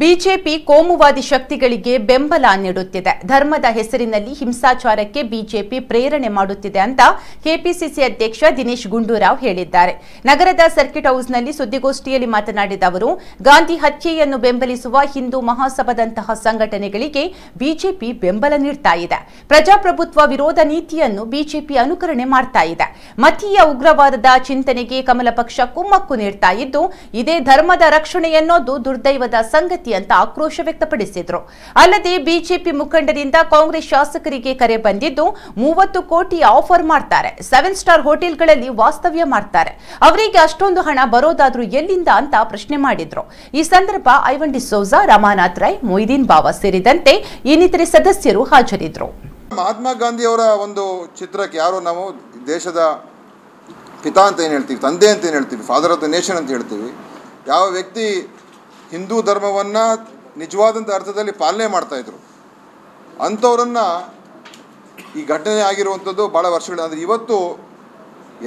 BJP ಕೋಮುವಾದಿ ಶಕ್ತಿಗಳಿಗೆ ಬೆಂಬಲ ನೀಡುತ್ತಿದೆ. ಧರ್ಮದ ಹೆಸರಿನಲ್ಲಿ ಹಿಂಸಾಚಾರಕ್ಕೆ ಬಿಜೆಪಿ ಪ್ರೇರಣೆ ಮಾಡುತ್ತಿದೆ ಅಂತ ಕೆಪಿಸಿಸಿ ಅಧ್ಯಕ್ಷ ದಿನೇಶ್ ಗುಂಡೂರಾವ್ ಹೇಳಿದ್ದಾರೆ. ನಗರದ ಸರ್ಕಿಟ್ ಹೌಸ್ನಲ್ಲಿ ಸುದ್ದಿಗೋಷ್ಠಿಯಲ್ಲಿ ಮಾತನಾಡಿದ ಅವರು, ಗಾಂಧಿ ಹತ್ಯೆಯನ್ನು ಬೆಂಬಲಿಸುವ ಹಿಂದೂ ಮಹಾಸಭಾದಂತಹ ಸಂಘಟನೆಗಳಿಗೆ ಬಿಜೆಪಿ ಬೆಂಬಲ ನೀಡ್ತಾ ಇದೆ. ಪ್ರಜಾಪ್ರಭುತ್ವ ವಿರೋಧ ನೀತಿಯನ್ನು ಬಿಜೆಪಿ ಅನುಕರಣೆ ಮಾಡ್ತಾ ಇದೆ. ಮತೀಯ ಉಗ್ರವಾದದ ಚಿಂತನೆಗೆ ಕಮಲ ಪಕ್ಷ ಕುಮ್ಮಕ್ಕು ನೀಡ್ತಾ ಇದ್ದು, ಇದೇ ಧರ್ಮದ ರಕ್ಷಣೆ ಎನ್ನೋದು ದುರ್ದೈವದ ಸಂಗತಿ ಅಂತ ಆಕ್ರೋಶ ವ್ಯಕ್ತಪಡಿಸಿದ್ರು. ಅಲ್ಲದೆ ಬಿಜೆಪಿ ಮುಖಂಡರಿಂದ ಕಾಂಗ್ರೆಸ್ ಶಾಸಕರಿಗೆ ಕರೆ ಬಂದಿದ್ದು ಮೂವತ್ತು ಕೋಟಿ ಆಫರ್ ಮಾಡ್ತಾರೆ. ಸೆವೆನ್ ಸ್ಟಾರ್ ಹೋಟೆಲ್ಗಳಲ್ಲಿ ವಾಸ್ತವ್ಯ ಮಾಡ್ತಾರೆ. ಅವರಿಗೆ ಅಷ್ಟೊಂದು ಹಣ ಬರೋದಾದ್ರೂ ಎಲ್ಲಿಂದ ಅಂತ ಪ್ರಶ್ನೆ ಮಾಡಿದ್ರು. ಈ ಸಂದರ್ಭ ಐವನ್ ಡಿಸೋಜಾ ರಮಾನಾಥ್ ರೈ, ಮೊಯ್ದೀನ್ ಬಾವಾ ಸೇರಿದಂತೆ ಇನ್ನಿತರೆ ಸದಸ್ಯರು ಹಾಜರಿದ್ದರು ಮಹಾತ್ಮ ಗಾಂಧಿಯವರ ಒಂದು ಚಿತ್ರಕ್ಕೆ ಯಾರು ನಾವು ದೇಶದ ಪಿತಾ ಅಂತ ಏನು ಹೇಳ್ತೀವಿ, ತಂದೆ ಅಂತ ಏನು ಹೇಳ್ತೀವಿ, ಫಾದರ್ ಆಫ್ ದ ನೇಷನ್ ಅಂತ ಹೇಳ್ತೀವಿ. ಯಾವ ವ್ಯಕ್ತಿ ಹಿಂದೂ ಧರ್ಮವನ್ನು ನಿಜವಾದಂಥ ಅರ್ಥದಲ್ಲಿ ಪಾಲನೆ ಮಾಡ್ತಾಯಿದ್ರು ಅಂಥವ್ರನ್ನು ಈ ಘಟನೆ ಆಗಿರುವಂಥದ್ದು ಭಾಳ ವರ್ಷಗಳ, ಅಂದರೆ ಇವತ್ತು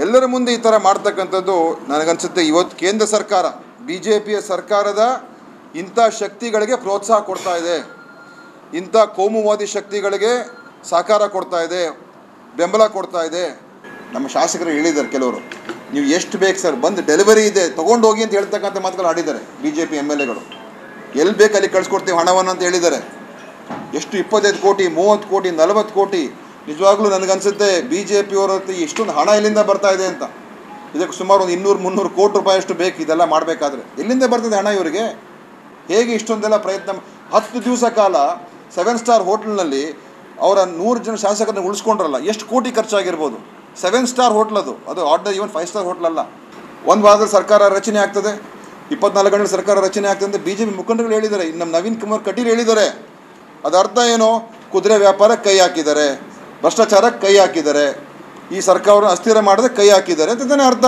ಎಲ್ಲರ ಮುಂದೆ ಈ ಥರ ಮಾಡ್ತಕ್ಕಂಥದ್ದು ನನಗನ್ಸುತ್ತೆ. ಇವತ್ತು ಕೇಂದ್ರ ಸರ್ಕಾರ ಬಿ ಜೆ ಪಿಯ ಸರ್ಕಾರದ ಇಂಥ ಶಕ್ತಿಗಳಿಗೆ ಪ್ರೋತ್ಸಾಹ ಕೊಡ್ತಾ ಇದೆ. ಇಂಥ ಕೋಮುವಾದಿ ಶಕ್ತಿಗಳಿಗೆ ಸಹಕಾರ ಕೊಡ್ತಾ ಇದೆ, ಬೆಂಬಲ ಕೊಡ್ತಾ ಇದೆ. ನಮ್ಮ ಶಾಸಕರು ಹೇಳಿದ್ದಾರೆ ಕೆಲವರು. ನೀವು ಎಷ್ಟು ಬೇಕು ಸರ್? ಬಂದು ಡೆಲಿವರಿ ಇದೆ ತೊಗೊಂಡು ಹೋಗಿ ಅಂತ ಹೇಳ್ತಕ್ಕಂಥ ಮಾತುಗಳು ಆಡಿದ್ದಾರೆ B J P M L ಎಗಳು ಎಲ್ಲಿ ಬೇಕು ಅಲ್ಲಿ ಕಳಿಸ್ಕೊಡ್ತೀವಿ ಹಣವನ್ನು ಅಂತ ಹೇಳಿದ್ದಾರೆ. ಎಷ್ಟು ಇಪ್ಪತ್ತೈದು ಕೋಟಿ, ಮೂವತ್ತು ಕೋಟಿ, ನಲವತ್ತು ಕೋಟಿ, ನಿಜವಾಗ್ಲೂ ನನಗನ್ಸುತ್ತೆ ಬಿ ಜೆ ಪಿಯವರ ಎಷ್ಟೊಂದು ಹಣ ಎಲ್ಲಿಂದ ಬರ್ತಾ ಇದೆ ಅಂತ. ಇದಕ್ಕೆ ಸುಮಾರು ಒಂದು ಇನ್ನೂರು, ಮುನ್ನೂರು ಕೋಟಿ ರೂಪಾಯಿ ಅಷ್ಟು ಬೇಕು, ಇದೆಲ್ಲ ಮಾಡಬೇಕಾದ್ರೆ. ಎಲ್ಲಿಂದ ಬರ್ತದೆ ಹಣ ಇವರಿಗೆ? ಹೇಗೆ ಇಷ್ಟೊಂದೆಲ್ಲ ಪ್ರಯತ್ನ ಹತ್ತು ದಿವಸ ಕಾಲ ಸೆವೆನ್ ಸ್ಟಾರ್ ಹೋಟ್ಲ್ನಲ್ಲಿ ಅವರ ನೂರು ಜನ ಶಾಸಕರನ್ನ ಉಳಿಸ್ಕೊಂಡ್ರಲ್ಲ, ಎಷ್ಟು ಕೋಟಿ ಖರ್ಚಾಗಿರ್ಬೋದು? ಸೆವೆನ್ ಸ್ಟಾರ್ ಹೋಟ್ಲ್ ಅದು. ಅದು order even five star hotel ಅಲ್ಲ. ಒಂದು ವಾರದಲ್ಲಿ ಸರ್ಕಾರ ರಚನೆ ಆಗ್ತದೆ. ಇಪ್ಪತ್ನಾಲ್ಕು ಗಂಟೆ ಸರ್ಕಾರ ರಚನೆ ಆಗ್ತದೆ ಅಂತ ಬಿ ಜೆ ಪಿ ಮುಖಂಡರುಗಳು ಹೇಳಿದ್ದಾರೆ. ನಮ್ಮ ನವೀನ್ ಕುಮಾರ್ ಕಟೀಲ್ ಹೇಳಿದ್ದಾರೆ. ಅದರ್ಥ ಏನು? ಕುದುರೆ ವ್ಯಾಪಾರಕ್ಕೆ ಕೈ ಹಾಕಿದ್ದಾರೆ. ಭ್ರಷ್ಟಾಚಾರಕ್ಕೆ ಕೈ ಹಾಕಿದ್ದಾರೆ. ಈ ಸರ್ಕಾರವನ್ನು ಅಸ್ಥಿರ ಮಾಡದೆ ಕೈ ಹಾಕಿದ್ದಾರೆ ಅಂತ ಅರ್ಥ?